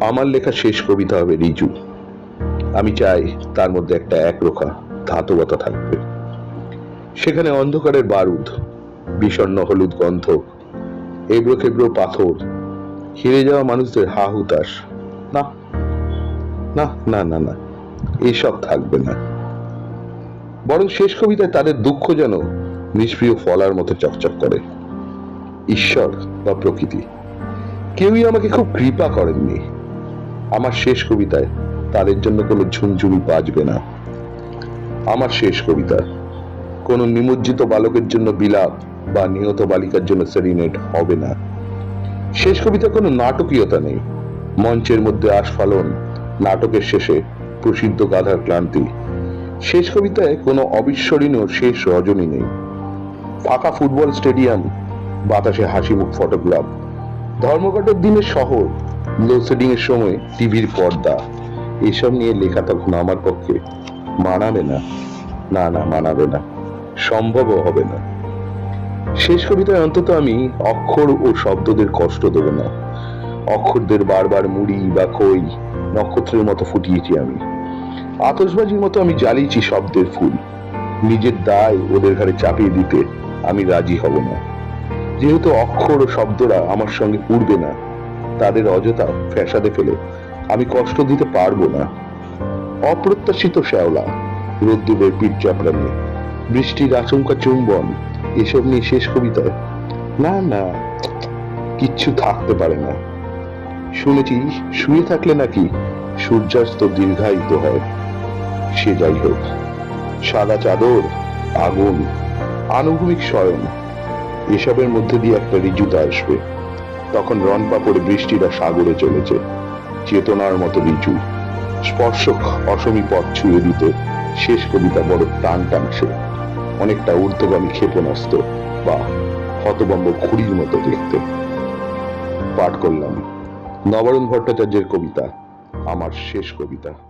আমার লেখা শেষ কবিতা হবে রিজু। আমি চাই তার মধ্যে একটা একরোখা ধাতবতা থাকবে। সেখানে অন্ধকারের বারুদ, বিষণ্ণ হলুদ গন্ধ এবড়ো খেবড়ো পাথর, হেরে যাওয়া মানুষদের হা হুতাশ না না না না না এইসব থাকবে না। বরং শেষ কবিতায় তাদের দুঃখ যেন নিষ্প্রিয় ফলার মতো চকচক করে। ঈশ্বর বা প্রকৃতি। কেউই আমাকে খুব কৃপা করেননি। আমার শেষ কবিতায় তাদের জন্য কোনো ঝুমঝুমি বাজবে না। আমার শেষ কবিতা, কোনো নিমজ্জিত বালকের জন্য বিলাপ বা নিহত বালিকার জন্য সেরিনেট হবে না। শেষ কবিতা কোনো নাটকীয়তা নেই। মঞ্চের মধ্যে আস্ফালন, নাটকের শেষে প্রসিদ্ধ গাধার ক্লান্তি। শেষ কবিতায় কোনো অবিস্মরণীয় শেষ রজনী নেই। ফাঁকা ফুটবল স্টেডিয়াম, বাতাসে হাসি মুখ ফটোগ্রাফ। ধর্মঘটের দিনে শহর লোডশেডিং এর সময় টিভির পর্দা। এসব নিয়ে লেখা তখন আমার পক্ষে মানাবে না। না না, মানাবে না। সম্ভবও হবে না। শেষ কবিতায় অন্তত আমি অক্ষর ও শব্দদের কষ্ট দেব না। অক্ষরদের বারবার মুড়ি বা খই, নক্ষত্রের মতো ফুটিয়েছি আমি। আতসবাজির মতো আমি জ্বালিয়েছি শব্দের ফুল। নিজের দায় ওদের ঘাড়ে চাপিয়ে দিতে আমি রাজি হব না। যেহেতু অক্ষর ও শব্দরা আমার সঙ্গে উড়বে না তাদের অযথা ফ্যাসাদে ফেলে আমি কষ্ট দিতে পারব না। অপ্রত্যাশিত শ্যাওলা, রোদ্দুরের পিঠ চাপড়ানি, বৃষ্টির আচমকা চুম্বন, এসব নিয়ে শেষ কবিতায় না না, কিচ্ছু থাকতে পারে না। শুনেছি, শুয়ে থাকলে নাকি সূর্যাস্ত দীর্ঘায়িত হয়। সে যাই হোক, সাদা চাদর, আগুন, আনুভূমিক শয়ন, এসবের মধ্যে দিয়ে একটা ঋজুতা আসবে। তখন রনপা পড়ে বৃষ্টিরা সাগরে চলেছে। চেতনার মতো ঋজু স্পর্শক অসমী পথ ছুঁয়ে দিতে শেষ কবিতা বড় টান টানছে অনেকটা ঊর্ধ্বগামী ক্ষেপণাস্ত্র বা হতবম্ব খুঁড়ির মতো দেখতে। পাঠ করলাম। নবরণ ভট্টাচার্যের কবিতা, আমার শেষ কবিতা।